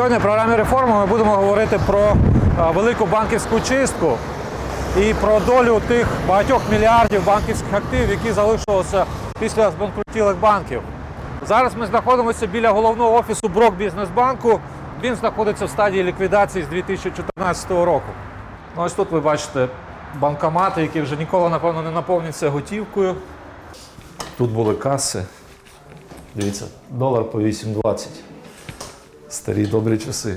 Сьогодні в програмі реформи ми будемо говорити про е, велику банківську чистку і про долю тих багатьох мільярдів банківських активів, які залишилися після збанкрутілих банків. Зараз ми знаходимося біля головного офісу Брок Бізнесбанку. Він знаходиться в стадії ліквідації з 2014 року. Ну, ось тут ви бачите банкомати, які вже ніколи, напевно, не наповняться готівкою. Тут були каси. Дивіться, долар по 8,20. Старі добрі часи.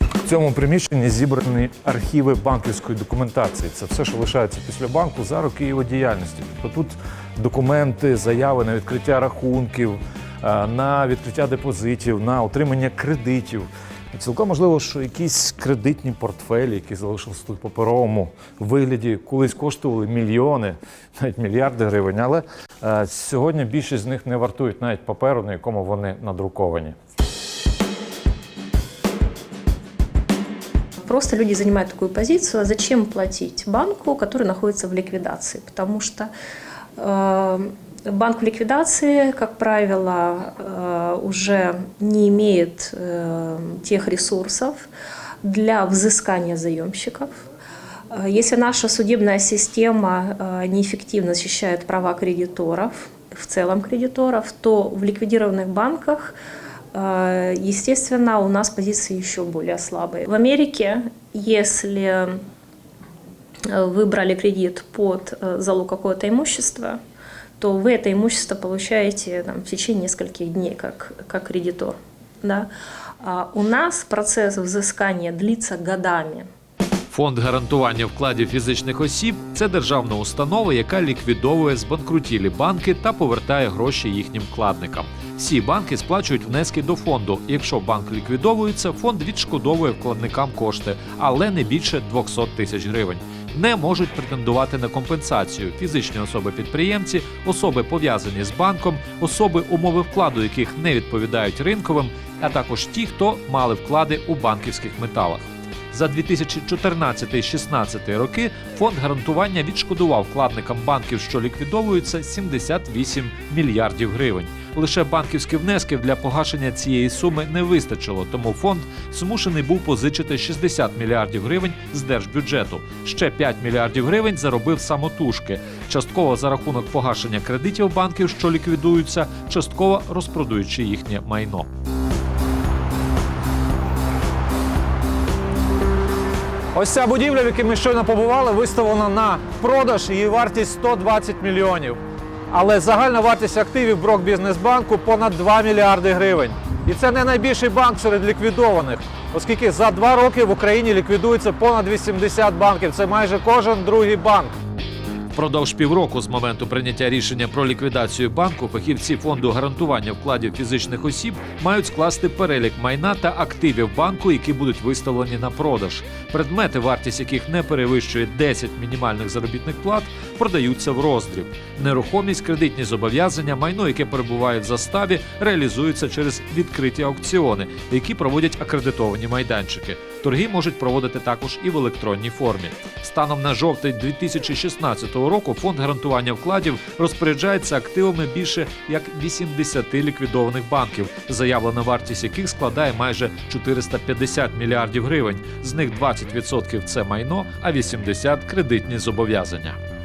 В цьому приміщенні зібрані архіви банківської документації. Це все, що лишається після банку за роки його діяльності. Тобто тут документи, заяви на відкриття рахунків, е, на відкриття депозитів, на отримання кредитів. Цілком можливо, що якісь кредитні портфелі, які залишилися тут паперовому вигляді, колись коштували мільйони, навіть мільярди гривень. Але сьогодні більшість з них не вартують навіть паперу, на якому вони надруковані. Просто люди занимают такую позицию, а зачем платить банку, который находится в ликвидации? Потому что э, банк в ликвидации, как правило, э, уже не имеет э, тех ресурсов для взыскания заемщиков. Э, Если наша судебная система э, неэффективно защищает права кредиторов, в целом кредиторов, то в ликвидированных банках Э, Естественно, у нас позиции еще более слабые. В Америке, если э, вы брали кредит под залог какого-то имущества, то вы это имущество получаете там, в течение нескольких дней как, как кредитор. Да? А у нас процесс взыскания длится годами. Фонд гарантування вкладів фізичних осіб це державна установа, яка ліквідовує збанкрутілі банки та повертає гроші їхнім вкладникам. Всі банки сплачують внески до фонду. Якщо банк ліквідовується, фонд відшкодовує вкладникам кошти, але не більше 200 тисяч гривень. Не можуть претендувати на компенсацію фізичні особи-підприємці, особи пов'язані з банком, особи, умови вкладу яких не відповідають ринковим, а також ті, хто мали вклади у банківських металах. За 2014-16 роки фонд гарантування відшкодував вкладникам банків, що ліквідовуються, 78 мільярдів гривень. Лише банківські внески для погашення цієї суми не вистачило, тому фонд змушений був позичити 60 мільярдів гривень з держбюджету. Ще 5 мільярдів гривень заробив самотужки, частково за рахунок погашення кредитів банків, що ліквідуються, частково розпродаючи їхнє майно. Ось ця будівля, в якій ми щойно побували, виставлена на продаж. Її вартість 120 мільйонів. Але загальна вартість активів Брок Бізнесбанку понад 2 мільярди гривень. І це не найбільший банк серед ліквідованих, оскільки за два роки в Україні ліквідується понад 80 банків. Це майже кожен другий банк. Впродовж півроку з моменту прийняття рішення про ліквідацію банку фахівці фонду гарантування вкладів фізичних осіб мають скласти перелік майна та активів банку, які будуть виставлені на продаж. Предмети, вартість яких не перевищує 10 мінімальних заробітних плат, продаються в роздріб. Нерухомість, кредитні зобов'язання, майно, яке перебуває в заставі, реалізуються через відкриті аукціони, які проводять акредитовані майданчики. Торги можуть проводити також і в електронній формі. Станом на жовтень 2016 року фонд гарантування вкладів розпоряджається активами більше як 80 ліквідованих банків, заявлена вартість яких складає майже 450 мільярдів гривень. З них 20% – це майно, а 80% – кредитні зобов'язання.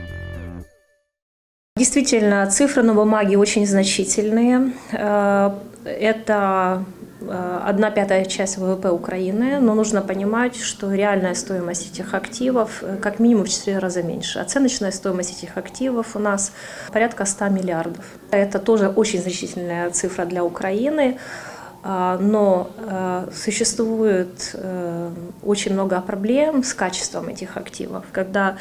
Действительно, цифры на бумаге очень значительные. Э, Это э, одна пятая часть ВВП Украины, но нужно понимать, что реальная стоимость этих активов э, как минимум в 4 раза меньше. Оценочная стоимость этих активов у нас порядка 100 миллиардов. Это тоже очень значительная цифра для Украины. Но существует очень много проблем с качеством этих активов, когда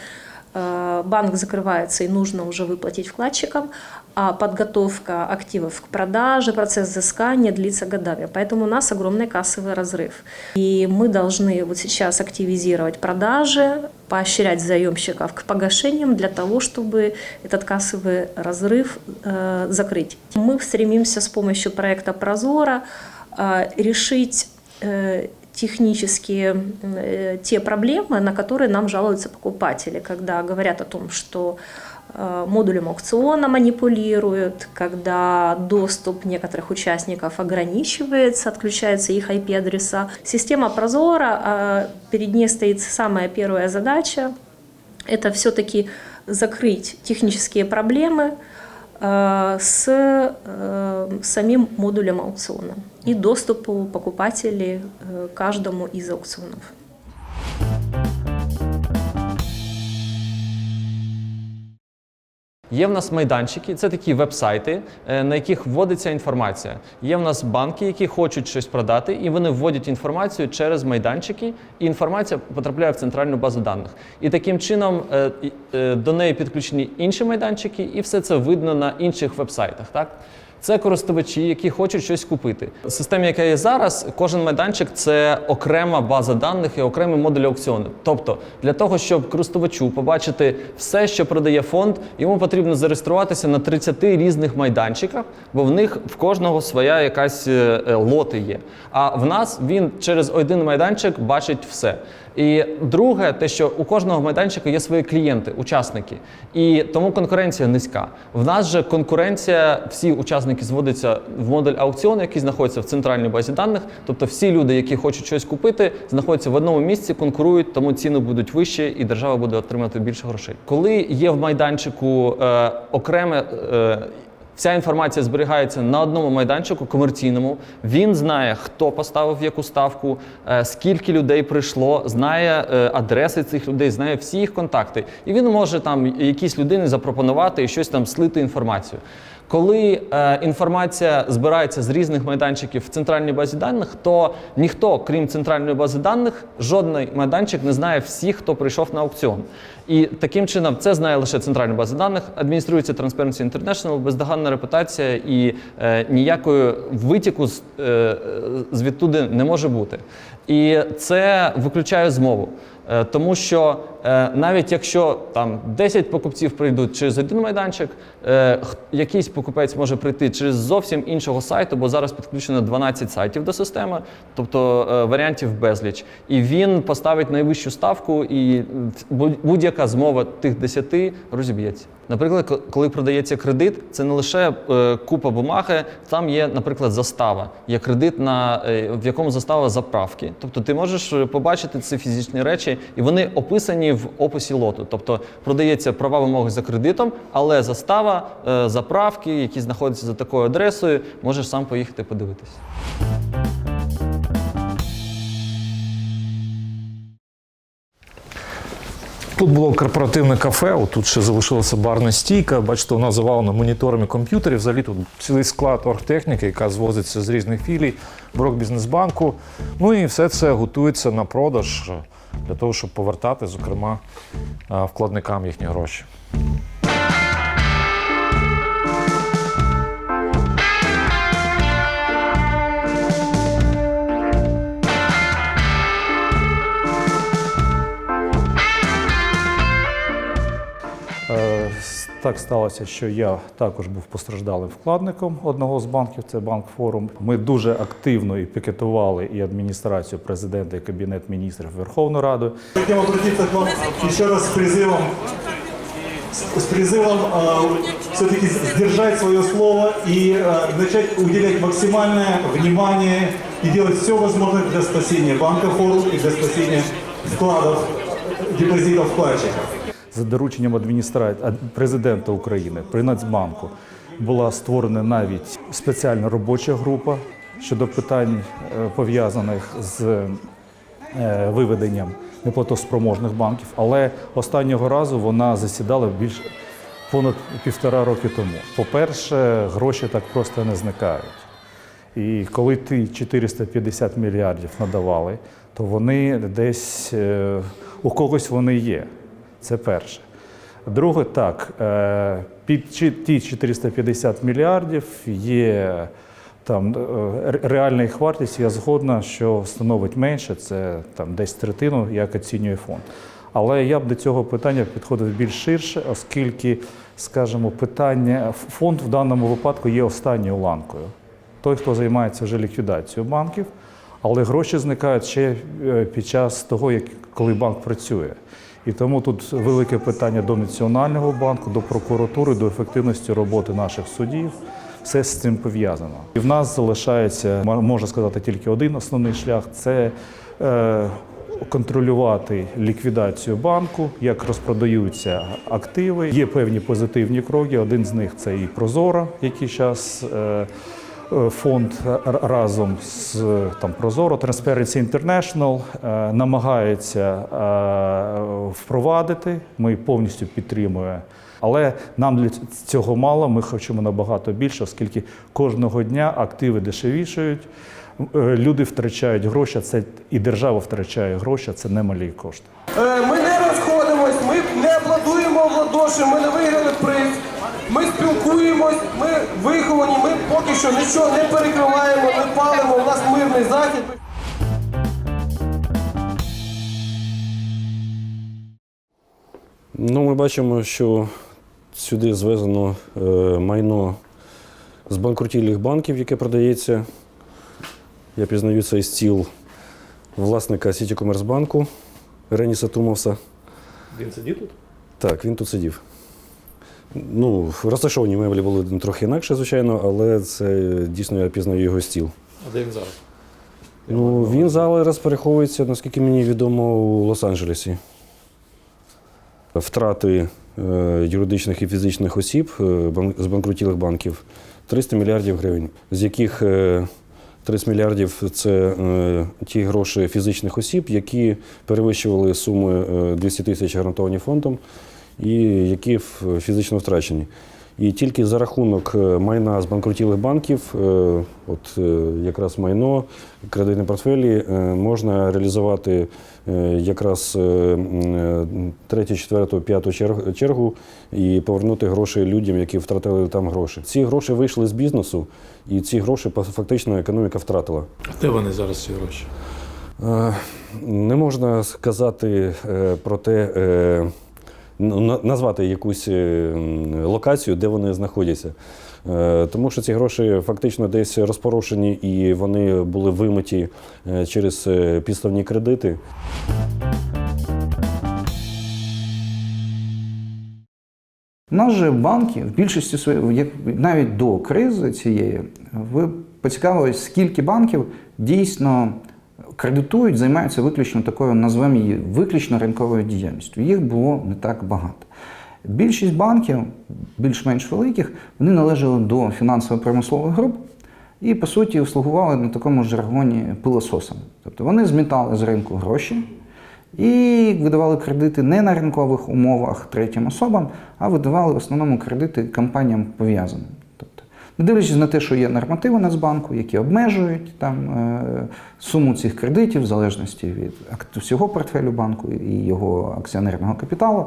банк закрывается и нужно уже выплатить вкладчикам, а подготовка активов к продаже, процесс взыскания длится годами. Поэтому у нас огромный кассовый разрыв. И мы должны вот сейчас активизировать продажи, поощрять заемщиков к погашениям для того, чтобы этот кассовый разрыв э, закрыть. Мы стремимся с помощью проекта «Прозора» э, решить э, технические э, те проблемы, на которые нам жалуются покупатели, когда говорят о том, что э, модулем аукциона манипулируют, когда доступ некоторых участников ограничивается, отключаются их IP-адреса. Система Прозора, э, перед ней стоит самая первая задача – это все-таки закрыть технические проблемы с э, самим модулем аукциона и доступу покупателей э, к каждому из аукционов. Є в нас майданчики, це такі веб-сайти, е, на яких вводиться інформація. Є в нас банки, які хочуть щось продати, і вони вводять інформацію через майданчики, і інформація потрапляє в центральну базу даних. І таким чином е, е, до неї підключені інші майданчики, і все це видно на інших веб-сайтах. Так? Це користувачі, які хочуть щось купити. В системі, яка є зараз, кожен майданчик це окрема база даних і окремий модуль аукціону. Тобто, для того, щоб користувачу побачити все, що продає фонд, йому потрібно зареєструватися на 30 різних майданчиках, бо в них в кожного своя якась е, е, лоти є. А в нас він через один майданчик бачить все. І друге, те, що у кожного майданчика є свої клієнти, учасники, і тому конкуренція низька. В нас же конкуренція, всі учасники зводяться в модуль аукціону, який знаходиться в центральній базі даних. Тобто всі люди, які хочуть щось купити, знаходяться в одному місці, конкурують, тому ціни будуть вищі, і держава буде отримати більше грошей. Коли є в майданчику е, окреме. Е, Вся інформація зберігається на одному майданчику комерційному. Він знає, хто поставив яку ставку, е, скільки людей прийшло, знає е, адреси цих людей, знає всі їх контакти. І він може там якійсь людині запропонувати і щось там слити інформацію. Коли е, інформація збирається з різних майданчиків в центральній базі даних, то ніхто, крім центральної бази даних, жодний майданчик не знає всіх, хто прийшов на аукціон. І таким чином це знає лише центральна база даних, адмініструється Transparency International, бездоганна репутація і е, ніякої витіку з, е, звідтуди не може бути. І це виключає змову. Е, Тому що навіть якщо там 10 покупців прийдуть через один майданчик, е, якийсь покупець може прийти через зовсім іншого сайту, бо зараз підключено 12 сайтів до системи, тобто е, варіантів безліч. І він поставить найвищу ставку, і будь- будь-яка змова тих 10 розіб'ється. Наприклад, коли продається кредит, це не лише е, купа бумаги, там є, наприклад, застава. Є кредит, на, е, в якому застава заправки. Тобто ти можеш е, побачити ці фізичні речі, і вони описані в описі лоту. Тобто продається права вимоги за кредитом, але застава, е, заправки, які знаходяться за такою адресою, можеш сам поїхати подивитись. Тут було корпоративне кафе, отут ще залишилася барна стійка. Бачите, вона завалена моніторами комп'ютерів. Взагалі тут цілий склад оргтехніки, яка звозиться з різних філій Брокбізнесбанку. Ну і все це готується на продаж для того, щоб повертати, зокрема, вкладникам їхні гроші. Так сталося, що я також був постраждалим вкладником одного з банків, це банк Форум. Ми дуже активно і пікетували і адміністрацію президента, і кабінет міністрів Верховну Раду. Хотим обратиться к вам еще раз с призывом, с призывом все-таки сдержать свое слово и э, начать уделять максимальное внимание и делать все возможное для спасения банка Форум и для спасения вкладов, депозитов вкладчиков. За дорученням адміністрації президента України при Нацбанку була створена навіть спеціальна робоча група щодо питань е, пов'язаних з е, виведенням неплатоспроможних банків. Але останнього разу вона засідала більш понад півтора роки тому. По-перше, гроші так просто не зникають. І коли ти 450 мільярдів надавали, то вони десь е, у когось вони є. Це перше. Друге, так, е, під ті 450 мільярдів є там е, реальна їх вартість, я згодна, що становить менше, це там десь третину, як оцінює фонд. Але я б до цього питання підходив більш ширше, оскільки, скажімо, питання фонд в даному випадку є останньою ланкою. Той, хто займається вже ліквідацією банків, але гроші зникають ще е, під час того, як коли банк працює. І тому тут велике питання до Національного банку, до прокуратури, до ефективності роботи наших судів. Все з цим пов'язано. І в нас залишається, можна сказати, тільки один основний шлях це е, контролювати ліквідацію банку, як розпродаються активи. Є певні позитивні кроки. Один з них це і Прозоро, який зараз е, фонд разом з там Прозоро Transparency International е, намагається е, впровадити. Ми повністю підтримуємо. Але нам для цього мало. Ми хочемо набагато більше, оскільки кожного дня активи дешевішають. е, Люди втрачають гроші, це і держава втрачає гроші, це немалі кошти. Е, Ми не розходимось, ми не аплодуємо в ладоші, ми не виграли приз. Ми спілкуємось, ми виховані, ми поки що нічого не перекриваємо, не палимо, у нас мирний захід. Ну, ми бачимо, що сюди звезено е, майно з банкрутілих банків, яке продається. Я пізнаю цей стіл власника Сітікомерсбанку Реніса Тумовса. Він сидів тут? Так, він тут сидів. Ну, розташовані меблі були трохи інакше, звичайно, але це дійсно я пізнаю його стіл. А де він зараз? Ну, він зараз переховується, наскільки мені відомо, у Лос-Анджелесі. Втрати е, юридичних і фізичних осіб е, з банкрутілих банків 300 мільярдів гривень, з яких е, 30 мільярдів це е, ті гроші фізичних осіб, які перевищували суми е, 200 тисяч гарантовані фондом і які фізично втрачені. І тільки за рахунок е, майна з банкрутілих банків, е, от е, якраз майно, кредитні портфелі, можна реалізувати якраз е, м, е, третю, четверту, п'яту чер- чергу і повернути гроші людям, які втратили там гроші. Ці гроші вийшли з бізнесу, і ці гроші фактично економіка втратила. Де вони зараз ці гроші? Не можна сказати про те, назвати якусь е, локацію, де вони знаходяться. Е, Тому що ці гроші фактично десь розпорошені і вони були вимиті е, через підставні кредити. У нас же банки в більшості своєї, навіть до кризи цієї, ви поцікавились, скільки банків дійсно кредитують, займаються виключно такою, назвемо її виключно ринковою діяльністю. Їх було не так багато. Більшість банків, більш-менш великих, вони належали до фінансово-промислових груп і, по суті, слугували на такому жаргоні пилососами. Тобто вони змітали з ринку гроші, і видавали кредити не на ринкових умовах третім особам, а видавали в основному кредити компаніям пов'язаним. Не дивлячись на те, що є нормативи Нацбанку, які обмежують там, е, суму цих кредитів в залежності від всього портфелю банку і його акціонерного капіталу.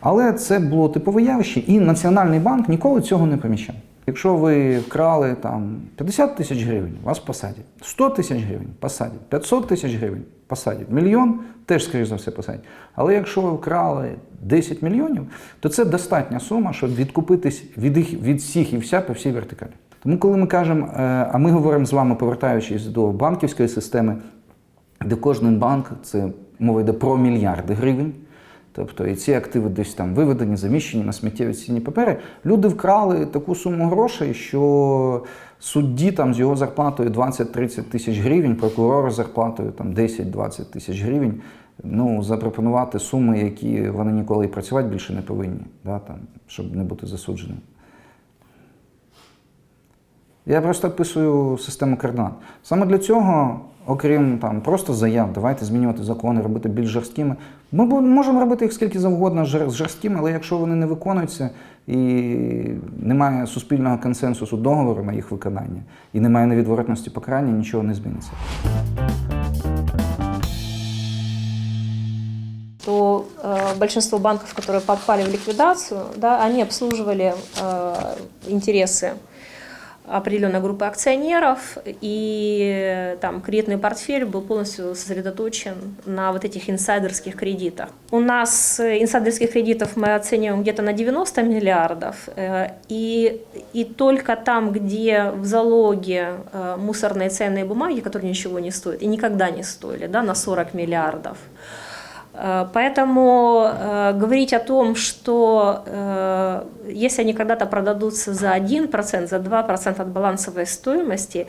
Але це було типове явище, і Національний банк ніколи цього не помічав. Якщо ви вкрали там 50 тисяч гривень, вас посадять. 100 тисяч гривень посадять, 500 тисяч гривень посадять, мільйон теж, скоріш за все, посадять. Але якщо ви вкрали 10 мільйонів, то це достатня сума, щоб відкупитись від, їх, від всіх і вся по всій вертикалі. Тому, коли ми кажемо, е, а ми говоримо з вами, повертаючись до банківської системи, де кожен банк це мова йде про мільярди гривень. Тобто і ці активи десь там виведені, заміщені на сміттєві цінні папери. Люди вкрали таку суму грошей, що судді там з його зарплатою 20-30 тисяч гривень, прокурор з зарплатою там 10-20 тисяч гривень. Ну, запропонувати суми, які вони ніколи і працювати більше не повинні, да, там, щоб не бути засудженим. Я просто описую систему координат. Саме для цього, окрім там просто заяв, давайте змінювати закони, робити більш жорсткими. Ми бу- можемо робити їх скільки завгодно жор- жорсткими, але якщо вони не виконуються і немає суспільного консенсусу договору на їх виконання, і немає невідворотності покарання, нічого не зміниться. то э, большинство банков, которые попали в ликвидацию, да, они обслуживали э, интересы определенной группы акционеров, и там кредитный портфель был полностью сосредоточен на вот этих инсайдерских кредитах. У нас э, инсайдерских кредитов мы оцениваем где-то на 90 миллиардов, э, и, и только там, где в залоге э, мусорные ценные бумаги, которые ничего не стоят и никогда не стоили, да, на 40 миллиардов, Э, Поэтому э, говорить о том, что э, если они когда-то продадутся за 1%, за 2% от балансовой стоимости,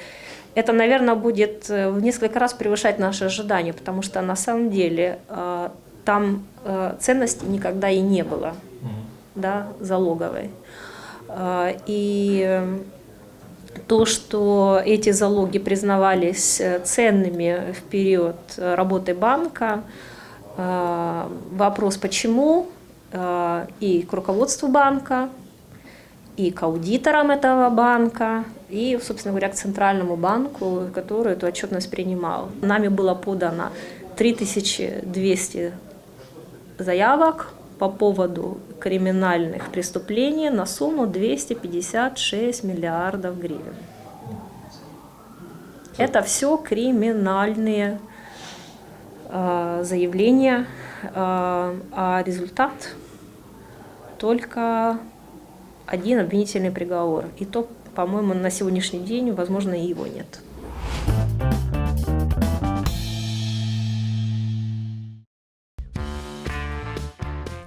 это, наверное, будет э, в несколько раз превышать наши ожидания, потому что на самом деле э, там э, ценности никогда и не было да, залоговой. Э, И э, то, что эти залоги признавались э, ценными в период э, работы банка, э, вопрос почему э, и к руководству банка, и к аудиторам этого банка, и, собственно говоря, к Центральному банку, который эту отчетность принимал. Нами было подано 3200 заявок по поводу криминальных преступлений на сумму 256 миллиардов гривен. Это все криминальные э, заявления, э, а результат только один обвинительный приговор. И то, по-моему, на сегодняшний день, возможно, и его нет.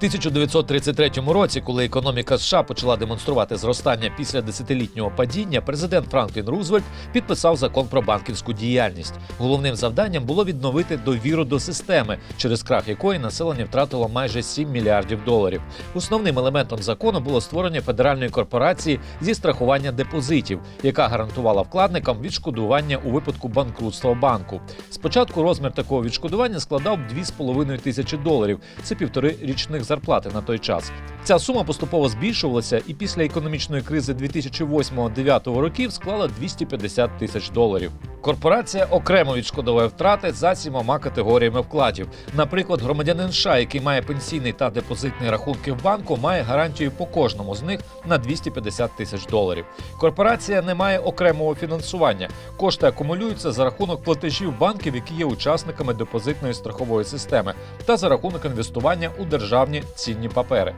1933 році, коли економіка США почала демонструвати зростання після десятилітнього падіння, президент Франклін Рузвельт підписав закон про банківську діяльність. Головним завданням було відновити довіру до системи, через крах якої населення втратило майже 7 мільярдів доларів. Основним елементом закону було створення федеральної корпорації зі страхування депозитів, яка гарантувала вкладникам відшкодування у випадку банкрутства банку. Спочатку розмір такого відшкодування складав 2,5 тисячі доларів. Це півтори річних зарплати на той час. Ця сума поступово збільшувалася і після економічної кризи 2008-2009 років склала 250 тисяч доларів. Корпорація окремо відшкодовує втрати за сімома категоріями вкладів. Наприклад, громадянин США, який має пенсійний та депозитний рахунки в банку, має гарантію по кожному з них на 250 тисяч доларів. Корпорація не має окремого фінансування. Кошти акумулюються за рахунок платежів банків, які є учасниками депозитної страхової системи, та за рахунок інвестування у державні цінні папери.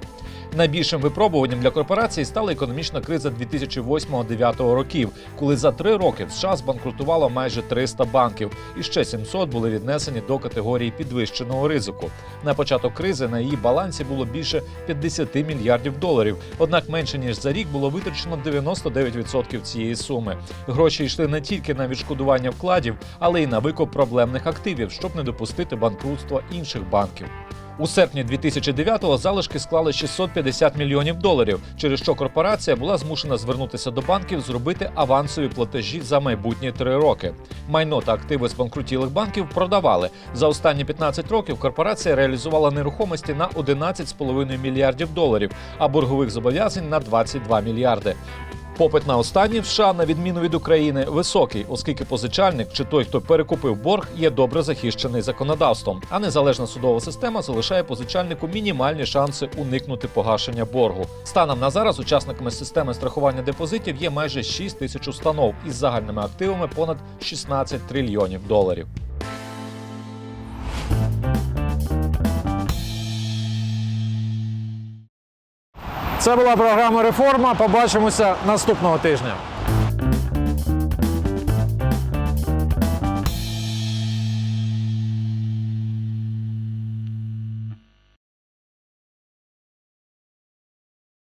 Найбільшим випробуванням для корпорації стала економічна криза 2008-2009 років, коли за три роки в США збанкрутувало майже 300 банків, і ще 700 були віднесені до категорії підвищеного ризику. На початок кризи на її балансі було більше 50 мільярдів доларів. Однак менше ніж за рік було витрачено 99% цієї суми. Гроші йшли не тільки на відшкодування вкладів, але й на викуп проблемних активів, щоб не допустити банкрутства інших банків. У серпні 2009-го залишки склали 650 мільйонів доларів, через що корпорація була змушена звернутися до банків зробити авансові платежі за майбутні три роки. Майно та активи збанкрутілих банків продавали. За останні 15 років корпорація реалізувала нерухомості на 11,5 мільярдів доларів, а боргових зобов'язань на 22 мільярди. Попит на останні в США, на відміну від України, високий, оскільки позичальник чи той, хто перекупив борг, є добре захищений законодавством. А незалежна судова система залишає позичальнику мінімальні шанси уникнути погашення боргу. Станом на зараз учасниками системи страхування депозитів є майже 6 тисяч установ із загальними активами понад 16 трильйонів доларів. Це була програма Реформа. Побачимося наступного тижня.